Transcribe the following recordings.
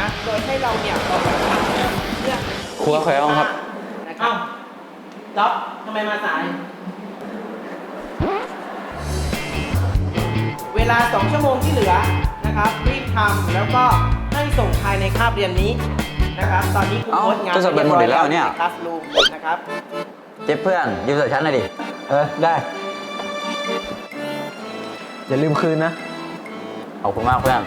นะ โดยให้เราเนี่ยออกแบบทำเนี่ยครูครับขออนุญาตครับ นะครับจ๊อบทำไมมาสาย เวลา 2 ชั่วโมงที่เหลือนะครับ รีบทำแล้วก็ให้ส่งภายในคาบเรียนนี้นะครับตอนนี้คุณเอ้าโพสต์งานจะส่งเป็นหมดแล้วเนี่ย คลาสรูมนะครับ เจ็บเพื่อนยืมใส่ฉันหน่อยดิ เออ ได้ อย่าลืมคืนนะ ขอบคุณมากเพื่อน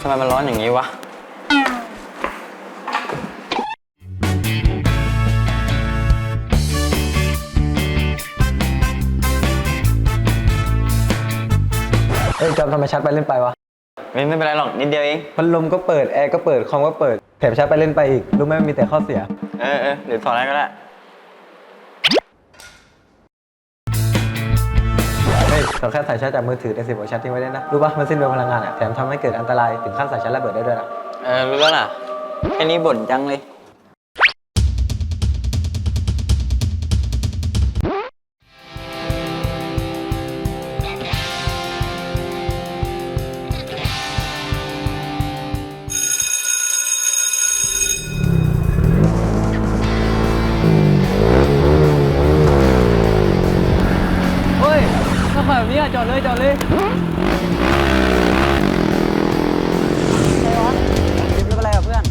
ทำไมมันร้อนอย่างนี้วะ เอ้ยจำทำไมชัดไปเล่นไปวะ ไม่ไม่เป็นไรหรอกนิดเดียวเอง พัดลมก็เปิด แอร์ก็เปิด คอมก็เปิด แถมชัดไปเล่นไปอีก รู้ไหมมันมีแต่ข้อเสีย เออเออเดี๋ยวถอดอะไรก็ได้ เฮ้ยเราแค่ถ่ายชัดจากมือถือในสิบกว่าชัดทิ้งไว้ได้นะ รู้ป่ะมันสิ้นเปลืองพลังงานอะแถมทำให้เกิดอันตรายถึงขั้นสายชาร์จระเบิดได้ด้วยนะเออรู้แล้วน่ะแค่นี้บ่นจังเลย จอดเลยจอดเลยไม่เป็นไรกับเพื่อน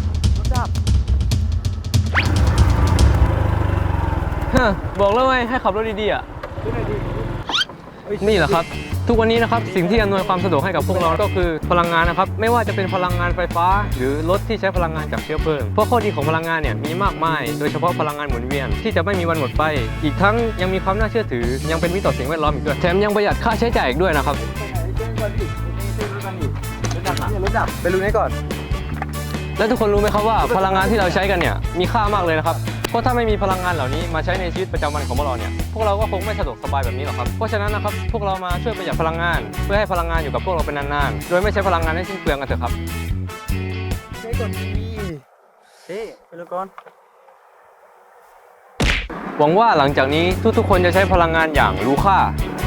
ฮะบอกแล้วไงให้ขับรถดีๆอะนี่ แหละครับ ทุกวันนี้นะครับสิ่งที่อำนวยความสะดวกให้กับพวกเราก็คือพลังงานนะครับ ไม่ว่าจะเป็นพลังงานไฟฟ้า หรือรถที่ใช้พลังงานจากเชื้อเพลิงเพราะข้อดีของพลังงานเนี่ยมีมากมาย โดยเฉพาะพลังงานหมุนเวียนที่จะไม่มีวันหมดไป อีกทั้งยังมีความน่าเชื่อถือ ยังเป็นมิตรต่อสิ่งแวดล้อมอีกด้วยแถมยังประหยัดค่าใช้จ่ายอีกด้วยนะครับไปรู้นี้ก่อน และทุกคนรู้ไหมครับว่าพลังงานที่เราใช้กันเนี่ยมีค่ามากเลยนะครับเพ ราะถ้าไม่มีพลังงานเหล่านี้มาใช้ในชีวิตประจำวันของพวกเราเนี่ยพวกเราก็คงไม่สะดวกสบายแบบนี้หรอกครับเพราะฉะนั้นนะครับพวกเรามาช่วยประหยัดพลังงาน เพื่อให้พลังงานอยู่กับพวกเราเป็นนานๆโดยไม่ใช้พลังงานให้สิ้นเปลืองกันเถอะครับใช้ก่อนดีเฮ้ไปรู้ก่อนหวังว่าหลังจากนี้ทุกๆคนจะใช้พลังงานอย่างรู้ค่า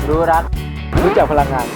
รู้รัก รู้จักพลังงาน